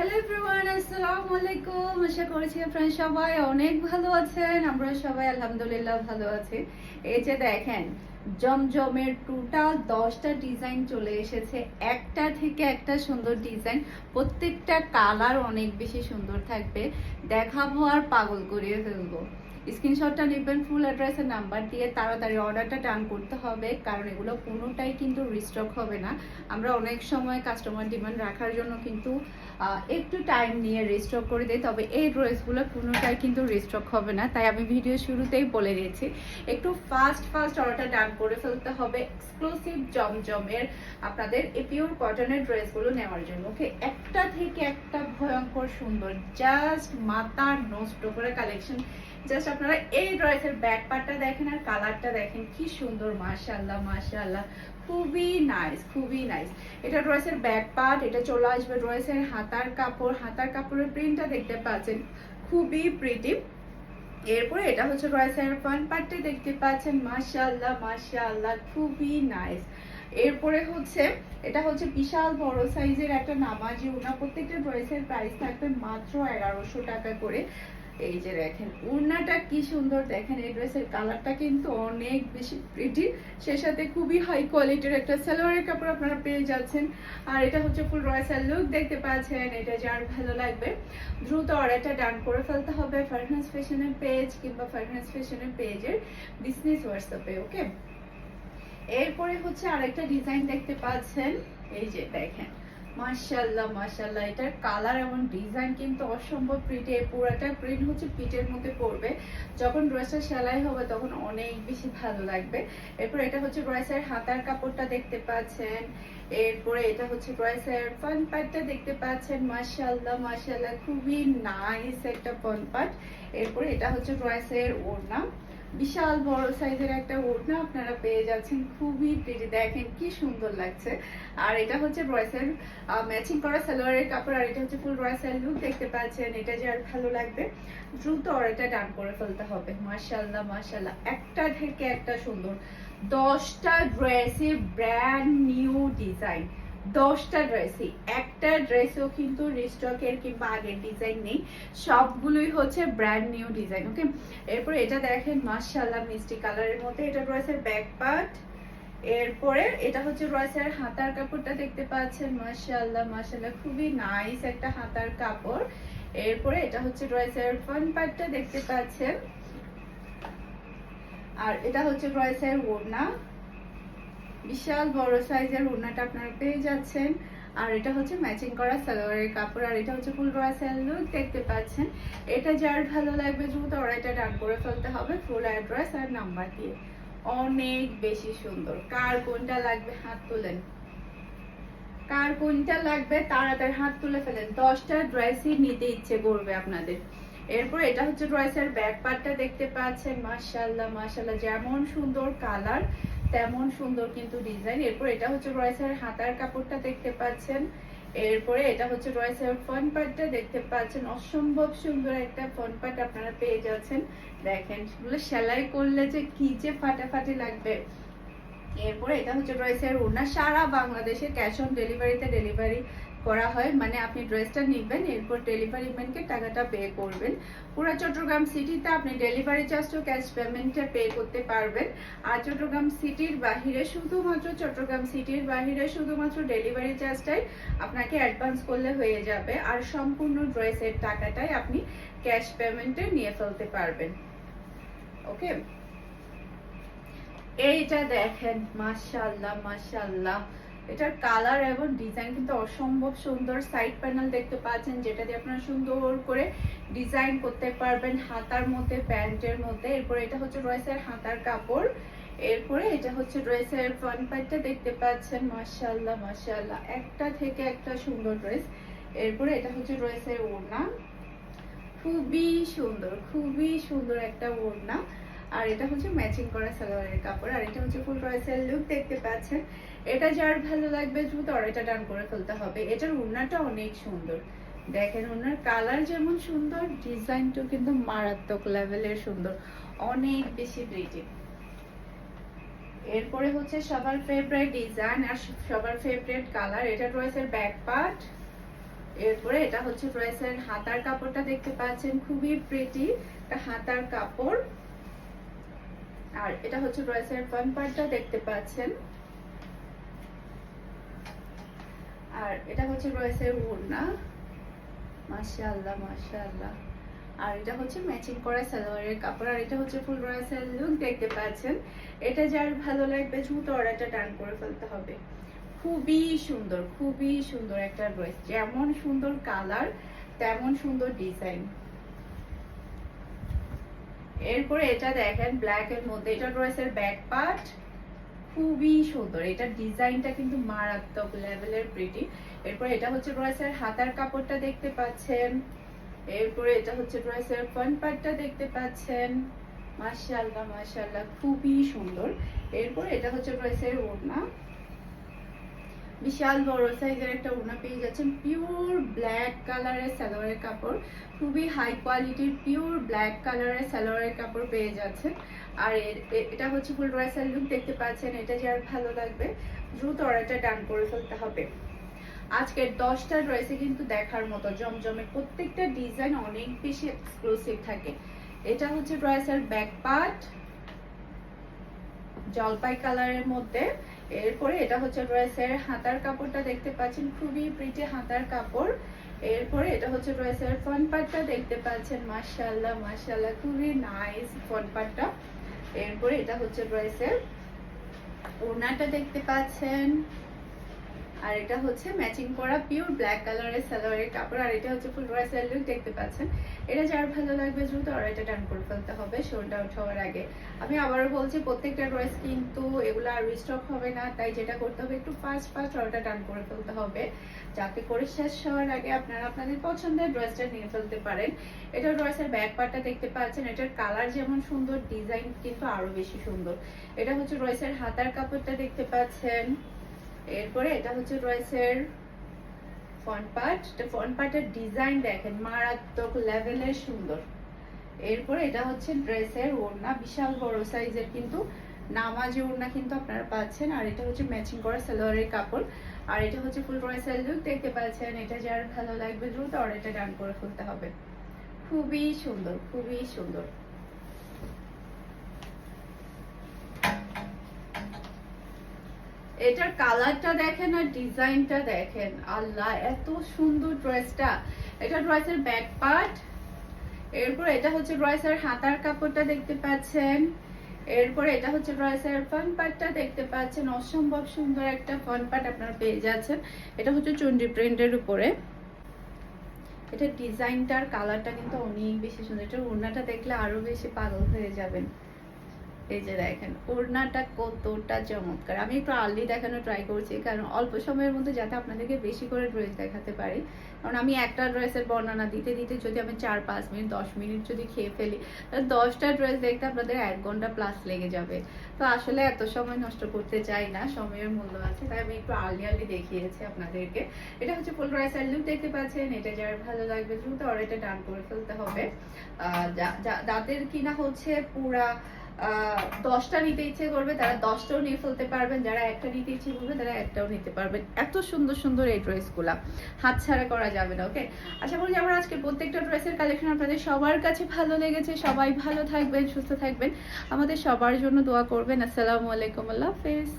Hello everyone আসসালামু আলাইকুম আশা করছি আপনারা সবাই অনেক ভালো আছেন। আমরা সবাই আলহামদুলিল্লাহ ভালো আছি। এই যে দেখেন, জমজমের টোটাল দশটা ডিজাইন চলে এসেছে। একটা থেকে একটা সুন্দর ডিজাইন প্রত্যেকটা কালার অনেক বেশি সুন্দর থাকবে। দেখাবো আর পাগল করিয়ে ফেলব। স্ক্রিনশটটা নেবেন ফুল অ্যাড্রেসের নাম্বার দিয়ে তাড়াতাড়ি অর্ডারটা ডান করতে হবে, কারণ এগুলো কোনোটাই কিন্তু রিস্টক হবে না। আমরা অনেক সময় কাস্টমার ডিমান্ড রাখার জন্য কিন্তু একটু টাইম নিয়ে রিস্টক করে দিই, তবে এই ড্রেসগুলো কোনোটাই কিন্তু রিস্টক হবে না। তাই আমি ভিডিও শুরুতেই বলে দিয়েছি, একটু ফাস্ট ফাস্ট অর্ডারটা ডান করে ফেলতে হবে এক্সক্লুসিভ জমজমের আপনাদের এই পিওর কটনের ড্রেসগুলো নেওয়ার জন্য ওকে একটা থেকে একটা ভয়ঙ্কর সুন্দর জাস্ট মাথা নষ্ট করে কালেকশন জাস্ট আপনারা এই ড্রেসের ব্যাক পার্টটা দেখেন আর কালারটা দেখেন, কি সুন্দর, মাশাআল্লাহ মাশাআল্লাহ। খুবই নাইস খুবই নাইস এটা ড্রেসের ব্যাক পার্ট এটা চলে আসবে ড্রেসের হাতার কাপড়। হাতার কাপড়ের প্রিন্টটা দেখতে পাচ্ছেন, খুবই প্রিটি এরপরে এটা হচ্ছে ড্রেসের ফ্রন্ট পার্টটা দেখতে পাচ্ছেন, মাশাআল্লাহ মাশাআল্লাহ, খুবই নাইস এরপরে হচ্ছে, এটা হচ্ছে বিশাল বড় সাইজের একটা নামাজি ওনা প্রত্যেকটা ড্রেসের প্রাইস থাকবে মাত্র এগারোশো টাকা করে। এই যে দেখেন ওড়নাটা কি সুন্দর দেখেন, এই ড্রেসের কালারটা কিন্তু অনেক বেশি প্রিটি সে সাথে খুবই হাই কোয়ালিটির একটা সালোয়ারের কাপড় আপনারা পেয়ে যাচ্ছেন। আর এটা হচ্ছে ফুল রয়্যাল লুক দেখতে পাচ্ছেন, এটা যার ভালো লাগবে। দ্রুত অর্ডারটা ডান করে ফেলতে হবে ফারহান্স ফ্যাশনের পেজ কিংবা ফারহান্স ফ্যাশনের পেজের বিজনেস হোয়াটসঅ্যাপে ওকে এরপরে হচ্ছে আরেকটা ডিজাইন দেখতে পাচ্ছেন, এই যে দেখেন। মাশাল্লাহ মাশাল্লাহ এটার কালার এবং ডিজাইন কিন্তু অসম্ভব প্রিটে পুরাটা প্রিন্ট হচ্ছে পিটের মধ্যে পড়বে। যখন ড্রেসটা সেলাই হবে তখন অনেক বেশি ভালো লাগবে। এরপর এটা হচ্ছে ড্রেসের হাতার কাপড়টা দেখতে পাচ্ছেন। এরপরে এটা হচ্ছে ড্রেসের ফ্রন্ট পার্টটা দেখতে পাচ্ছেন। মাশাল্লাহ মাশাল্লাহ খুবই নাইস একটা ফ্রন্ট পার্ট এরপরে এটা হচ্ছে ড্রেসের ওড়না। বিশাল বড় সাইজের একটা ওড়না আপনারা পেয়ে যাচ্ছেন। খুবই প্রিটি দেখেন কি সুন্দর লাগছে। আর এটা হচ্ছে রয়েসের ম্যাচিং করা সালোয়ারের কাপড়, আর এটা হচ্ছে ফুল রয়েসের লুক দেখতে পাচ্ছেন। এটা যে আর ভালো লাগবে, দ্রুত অর্ডারটা ডান করে ফেলতে হবে। মাশাল্লাহ মাশাল্লাহ একটা থেকে একটা সুন্দর। দশটা ড্রেসে ব্র্যান্ড নিউ ডিজাইন দশটা ড্রেসই একটা ড্রেসও কিন্তু রিস্টকের কিংবা আগের ডিজাইন নেই। সবগুলোই হচ্ছে ব্র্যান্ড নিউ ডিজাইন ওকে এরপর এটা দেখেন, মাশাআল্লাহ, মিষ্টি কালারের মধ্যে এটা রয়েছে ব্যাক পার্ট এরপরে এটা হচ্ছে রয়েছে হাতার কাপড়টা দেখতে পাচ্ছেন, মাশাআল্লাহ মাশাআল্লাহ, খুবই নাইস একটা হাতার কাপড়। এরপরে এটা হচ্ছে রয়েছে ফ্রন্ট পার্টটা দেখতে পাচ্ছেন। আর এটা হচ্ছে রয়েছে ওড়না। বিশাল বড় সাইজের ওড়নাটা আপনারা পেয়ে যাচ্ছেন। আর এটা হচ্ছে ম্যাচিং করা সালোয়ারের কাপড়, আর এটা হচ্ছে ফুল রয়েসেল লুক দেখতে পাচ্ছেন। এটা যার ভালো লাগবে দ্রুত অর্ডারটা ডান করে ফেলতে হবে ফুল অ্যাড্রেস আর নাম্বার দিয়ে। অনেক বেশি সুন্দর। কার কোনটা লাগবে হাত তুলেন। কার কোনটা লাগবে তাড়াতাড়ি হাত তুলে ফেলেন। দশটা ড্রেসই নিতে ইচ্ছে করবে আপনাদের। এরপর এটা হচ্ছে ড্রেসের ব্যাক পার্টটা দেখতে পাচ্ছেন। মাশাআল্লাহ মাশাআল্লাহ, যেমন সুন্দর কালার তেমন সুন্দর কিন্তু ডিজাইন এরপর এটা হচ্ছে রয়েসের হাতার কাপড়টা দেখতে পাচ্ছেন। এরপরে এটা হচ্ছে রয়েসের ফন পার্টটা দেখতে পাচ্ছেন। অসম্ভব সুন্দর একটা ফন পার্ট আপনারা পেয়ে যাচ্ছেন। দেখেন সেগুলো সেলাই করলে যে কি যে ফাটাফাটি লাগবে। এরপরে এটা হচ্ছে রয়েসের ওনা সারা বাংলাদেশে ক্যাশ অন ডেলিভারিতে ডেলিভারি করা হয় মানে আপনি ড্রেসটা নেবেন, এরপর ডেলিভারি ম্যানকে টাকাটা পে করবেন। পুরো চট্টগ্রাম সিটিতে আপনি ডেলিভারি চার্জও ক্যাশ পেমেন্টে পে করতে পারবেন। আর চট্টগ্রাম সিটির বাহিরে শুধুমাত্র, চট্টগ্রাম সিটির বাহিরে শুধুমাত্র ডেলিভারি চার্জটাই আপনাকে অ্যাডভান্স করলে হয়ে যাবে। আর সম্পূর্ণ ড্রেসের টাকাটাই আপনি ক্যাশ পেমেন্টে নিয়ে ফেলতে পারবেন। ওকে এইটা দেখেন, মাশাআল্লাহ মাশাআল্লাহ। এটার কালার এবং ডিজাইন কিন্তু অসম্ভব সুন্দর। সাইড প্যানেল দেখতে পাচ্ছেন, যেটা দিয়ে আপনারা সুন্দর করে ডিজাইন করতে পারবেন হাতার মধ্যে প্যান্টের মধ্যে। এরপরে এটা হচ্ছে ড্রেসের হাতার কাপড়। এরপরে এটা হচ্ছে ড্রেসের ফ্রন্ট পার্টটা দেখতে পাচ্ছেন। মাশাআল্লাহ মাশাআল্লাহ। একটা থেকে একটা সুন্দর ড্রেস এরপরে এটা হচ্ছে ড্রেসের ওড়না। খুবই সুন্দর খুবই সুন্দর একটা ওড়না। আর এটা হচ্ছে ম্যাচিং করা সালোয়ারের কাপড়। আর এটা হচ্ছে ফুল রয়েসের লুক দেখতে পাচ্ছেন। এটা যার ভালো লাগবে দ্রুত এটা ডান করে ফেলতে হবে। এটার ওড়নাটা অনেক সুন্দর। দেখেন ওনার কালার যেমন সুন্দর, ডিজাইনটাও কিন্তু মারাত্মক লেভেলের সুন্দর। অনেক বেশি প্রিটি এরপরে হচ্ছে সবার ফেভারিট ডিজাইন আর সবার ফেভারিট কালার এটা রয়েছে ব্যাক পার্ট এরপরে এটা হচ্ছে ড্রেসের হাতার কাপড়টা দেখতে পাচ্ছেন, খুবই প্রিটি হাতার কাপড়। আর এটা হচ্ছে ড্রেসের ফ্রন্ট পার্টটা দেখতে পাচ্ছেন। আর এটা হচ্ছে ড্রেসের ওড়না। মাশাআল্লাহ মাশাআল্লাহ। আর এটা হচ্ছে ম্যাচিং করা সালোয়ারের কাপড়। আর এটা হচ্ছে ফুল ড্রেসের লুক দেখতে পাচ্ছেন? এটা যার ভালো লাগবে দ্রুত অর্ডারটা টান করে ফেলতে হবে। খুবই সুন্দর খুবই সুন্দর একটা ড্রেস যেমন সুন্দর কালার তেমন সুন্দর ডিজাইন এরপরে এটা দেখেন ব্ল্যাক এর মধ্যে। এটা ড্রেসের ব্যাক পার্ট খুবই সুন্দর। এটা ডিজাইনটা কিন্তু মারাত্মক লেভেলের প্রিটি এরপরে এটা হচ্ছে ড্রেসের হাতার কাপড়টা দেখতে পাচ্ছেন। এরপরে এটা হচ্ছে ড্রেসের ফ্রন্ট পার্টটা দেখতে পাচ্ছেন। মাশাআল্লাহ মাশাআল্লাহ, খুবই সুন্দর। এরপরে এটা হচ্ছে ড্রেসের ওড়না। বিশাল বড় সাইজের একটা ওড়না পেয়ে যাচ্ছেন। পিওর ব্ল্যাক কালারের সালোয়ারের কাপড়। খুবই হাই কোয়ালিটির পিওর ব্ল্যাক কালারের সালোয়ারের কাপড় পেয়ে যাচ্ছেন। আর এটা হচ্ছে ফুল ড্রেসের লুক দেখতে পাচ্ছেন, এটা যার ভালো লাগবে। দ্রুত অর্ডারটা ডান করে ফেলতে হবে। আজকের দশটা ড্রেসে কিন্তু দেখার মতো জমজমের প্রত্যেকটা ডিজাইন অনেক বেশি এক্সক্লুসিভ থাকে। এটা হচ্ছে ড্রেসের ব্যাক পার্ট জলপাই কালারের মধ্যে। এরপরে এটা হচ্ছে ড্রেসের হাতার কাপড়টা দেখতে পাচ্ছেন, খুবই প্রিটি হাতার কাপড়। এরপরে এটা হচ্ছে ড্রেসের ফ্রন্ট পার্টটা দেখতে পাচ্ছেন, মাশাআল্লাহ মাশাআল্লাহ, খুবই নাইস ফ্রন্ট পার্টটা এরপরে এটা হচ্ছে ড্রেসের ওড়নাটা দেখতে পাচ্ছেন। আর এটা হচ্ছে ম্যাচিং করা পিওর ব্ল্যাক কালারের সালোয়ারের কাপড়, আর এটা হচ্ছে ফুল ড্রেসের লুক দেখতে পাচ্ছেন। এটা যার ভালো লাগবে দ্রুত আর এটা ডান করে ফেলতে হবে শোল্ড আউট হওয়ার আগে। আমি আবারও বলছি, প্রত্যেকটা ড্রেস কিন্তু এগুলো আর রিস্টক হবে না, তাই যেটা করতে হবে, একটু ফাস্ট ফাস্ট অর্ডারটা ডান করে ফেলতে হবে। যাতে করে শেষ হওয়ার আগে আপনারা আপনাদের পছন্দের ড্রেসটা নিয়ে ফেলতে পারেন। এটা ড্রেসের ব্যাক পার্টটা দেখতে পাচ্ছেন, এটার কালার যেমন সুন্দর ডিজাইন কিন্তু আরও বেশি সুন্দর। এটা হচ্ছে ড্রেসের হাতার কাপড়টা দেখতে পাচ্ছেন। এরপরে এটা হচ্ছে ড্রেসের ফ্রন্ট পার্ট এটা ফ্রন্ট পার্টের ডিজাইন দেখেন, মারাত্মক লেভেলের সুন্দর। এরপরে এটা হচ্ছে ড্রেসের ওড়না, বিশাল বড় সাইজের কিন্তু নামাজি ওড়না কিন্তু আপনারা পাচ্ছেন। আর এটা হচ্ছে ম্যাচিং করা সালোয়ারের কাপড়। আর এটা হচ্ছে ফুল ড্রেসের লুক দেখতে পাচ্ছেন। এটা যার ভালো লাগবে দ্রুত অর্ডারটা ডান করে ফেলতে হবে। খুবই সুন্দর খুবই সুন্দর। এটার কালারটা দেখেন আর ডিজাইনটা দেখেন। আল্লাহ, এত সুন্দর ড্রেসটা। এটা ড্রেসের ব্যাক পার্ট, এরপর এটা হচ্ছে ড্রেসের হাতার কাপড়টা দেখতে পাচ্ছেন। এরপর এটা হচ্ছে ড্রেসের ফ্রন্ট পার্টটা দেখতে পাচ্ছেন। অসম্ভব সুন্দর একটা ফ্রন্ট পার্ট আপনারা পেয়ে যাচ্ছেন। এটা হচ্ছে চন্ডি প্রিন্টের উপরে। এটা ডিজাইনটার কালারটা কিন্তু অনেক বেশি সুন্দর। এটা ওড়নাটা দেখলে আরও বেশি পাগল হয়ে যাবেন। এই যে দেখেন, ওড়নাটা কতটা চমৎকার। আমি একটু আর্লি দেখানো ট্রাই করছি, কারণ অল্প সময়ের মধ্যে যাতে আপনাদেরকে বেশি করে ড্রেস দেখাতে পারি। কারণ আমি একটা ড্রেসের বর্ণনা দিতে দিতে যদি আমি চার, পাঁচ মিনিট, দশ মিনিট যদি খেয়ে ফেলি, তাহলে দশটা ড্রেস দেখতে আপনাদের এক ঘণ্টা প্লাস লেগে যাবে। তো আসলে এত সময় নষ্ট করতে চাই না, সময়ের মূল্য আছে, তাই আমি একটু আর্লি আর্লি দেখিয়েছি আপনাদেরকে। এটা হচ্ছে ফুল ড্রেসের লুক দেখতে পাচ্ছেন, এটা যার ভালো লাগবে দ্রুত এটা ডান করে ফেলতে হবে। যাদের কিনা হচ্ছে পুরা দশটা নিতে ইচ্ছে করবে, তারা দশটাও নিয়ে ফেলতে পারবেন, যারা একটা নিতে ইচ্ছে করবে, তারা একটাও নিতে পারবেন। এত সুন্দর সুন্দর এই ড্রেসগুলো। হাত ছাড়া করা যাবে না ওকে আশা করি আমার আজকে প্রত্যেকটা ড্রেসের কালেকশন আপনাদের সবার কাছে ভালো লেগেছে। সবাই ভালো থাকবেন, সুস্থ থাকবেন। আমাদের সবার জন্য দোয়া করবেন। আসসালামু আলাইকুম, আল্লাহ হাফেজ।